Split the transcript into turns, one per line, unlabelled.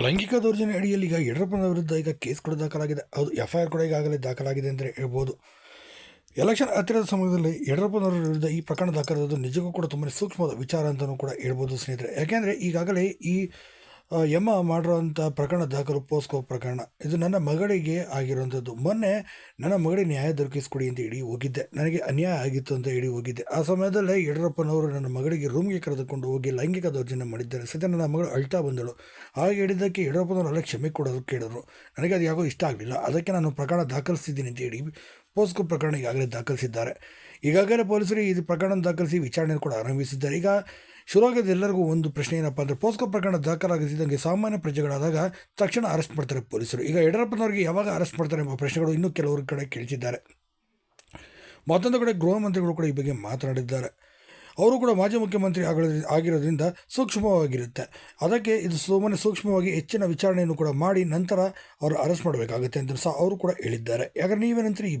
ಲೈಂಗಿಕ ದೌರ್ಜನ್ಯ ಅಡಿಯಲ್ಲಿ ಈಗ ಯಡಿಯೂರಪ್ಪನ ವಿರುದ್ಧ ಈಗ ಕೇಸ್ ಕೂಡ ದಾಖಲಾಗಿದೆ. ಹೌದು ಎಫ್ ಐ ಆರ್ ಕೂಡ ಈಗಾಗಲೇ ದಾಖಲಾಗಿದೆ ಅಂತ ಹೇಳ್ಬೋದು. ಎಲೆಕ್ಷನ್ ಹತ್ತಿರದ ಸಮಯದಲ್ಲಿ ಯಡಿಯೂರಪ್ಪನವರ ವಿರುದ್ಧ ಈ ಪ್ರಕರಣ ದಾಖಲಾದದ್ದು ನಿಜಕ್ಕೂ ಕೂಡ ತುಂಬಾ ಸೂಕ್ಷ್ಮವಾದ ವಿಚಾರ ಅಂತಲೂ ಕೂಡ ಹೇಳ್ಬೋದು ಸ್ನೇಹಿತರೆ. ಯಾಕೆಂದರೆ ಈಗಾಗಲೇ ಈ ಯಮ ಮಾಡಿರೋಂಥ ಪ್ರಕರಣ ದಾಖಲು ಪೋಸ್ಕೋ ಪ್ರಕರಣ. ಇದು ನನ್ನ ಮಗಳಿಗೆ ಆಗಿರುವಂಥದ್ದು. ಮೊನ್ನೆ ನನ್ನ ಮಗಳಿಗೆ ನ್ಯಾಯ ದೊರಕಿಸ್ಕೊಡಿ ಅಂತ ಇಡೀ ಹೋಗಿದ್ದೆ. ನನಗೆ ಅನ್ಯಾಯ ಆಗಿತ್ತು ಅಂತ ಹೇಳಿ ಹೋಗಿದ್ದೆ. ಆ ಸಮಯದಲ್ಲೇ ಯಡಿಯೂರಪ್ಪನವರು ನನ್ನ ಮಗಳಿಗೆ ರೂಮ್ಗೆ ಕರೆದುಕೊಂಡು ಹೋಗಿ ಲೈಂಗಿಕ ದೌರ್ಜನ್ಯ ಮಾಡಿದ್ದಾರೆ. ಸದ್ಯ ನನ್ನ ಮಗಳು ಅಳ್ತಾ ಬಂದಳು. ಹಾಗೆ ಹೇಳಿದ್ದಕ್ಕೆ ಯಡಿಯೂರಪ್ಪನವರೆಲ್ಲ ಕ್ಷಮೆ ಕೊಡೋದು ಕೇಳಿದ್ರು. ನನಗೆ ಅದು ಯಾಕೋ ಇಷ್ಟ ಆಗಲಿಲ್ಲ. ಅದಕ್ಕೆ ನಾನು ಪ್ರಕರಣ ದಾಖಲಿಸಿದ್ದೀನಿ ಅಂತ ಹೇಳಿ ಪೋಸ್ಕೋ ಪ್ರಕರಣ ಈಗಾಗಲೇ ದಾಖಲಿಸಿದ್ದಾರೆ. ಈಗಾಗಲೇ ಪೊಲೀಸರು ಈ ಪ್ರಕರಣ ದಾಖಲಿಸಿ ವಿಚಾರಣೆ ಕೂಡ ಆರಂಭಿಸಿದ್ದಾರೆ. ಈಗ ಶುರುವಾಗದ ಎಲ್ಲರಿಗೂ ಒಂದು ಪ್ರಶ್ನೆ ಏನಪ್ಪ ಅಂದರೆ, ಪೋಸ್ಕೋ ಪ್ರಕರಣ ದಾಖಲಾಗಿದ್ದಂಗೆ ಸಾಮಾನ್ಯ ಪ್ರಜೆಗಳಾದಾಗ ತಕ್ಷಣ ಅರೆಸ್ಟ್ ಮಾಡ್ತಾರೆ ಪೊಲೀಸರು. ಈಗ ಯಡಿಯೂರಪ್ಪನವರಿಗೆ ಯಾವಾಗ ಅರೆಸ್ಟ್ ಮಾಡ್ತಾರೆ ಎಂಬ ಪ್ರಶ್ನೆಗಳು ಇನ್ನೂ ಕೆಲವರು ಕಡೆ ಕೇಳ್ತಿದ್ದಾರೆ. ಮತ್ತೊಂದು ಕಡೆ ಗೃಹ ಮಂತ್ರಿಗಳು ಕೂಡ ಈ ಬಗ್ಗೆ ಮಾತನಾಡಿದ್ದಾರೆ. ಅವರು ಕೂಡ ಮಾಜಿ ಮುಖ್ಯಮಂತ್ರಿ ಆಗಿರೋದ್ರಿಂದ ಆಗಿರೋದ್ರಿಂದ ಸೂಕ್ಷ್ಮವಾಗಿರುತ್ತೆ. ಅದಕ್ಕೆ ಇದು ಸುಮ್ಮನೆ ಸೂಕ್ಷ್ಮವಾಗಿ ಹೆಚ್ಚಿನ ವಿಚಾರಣೆಯನ್ನು ಕೂಡ ಮಾಡಿ ನಂತರ ಅವರು ಅರೆಸ್ಟ್ ಮಾಡಬೇಕಾಗುತ್ತೆ ಅಂತ ಸಹ ಅವರು ಕೂಡ ಹೇಳಿದ್ದಾರೆ. ಯಾಕಂದರೆ ನೀವೇನಂತೀರಿ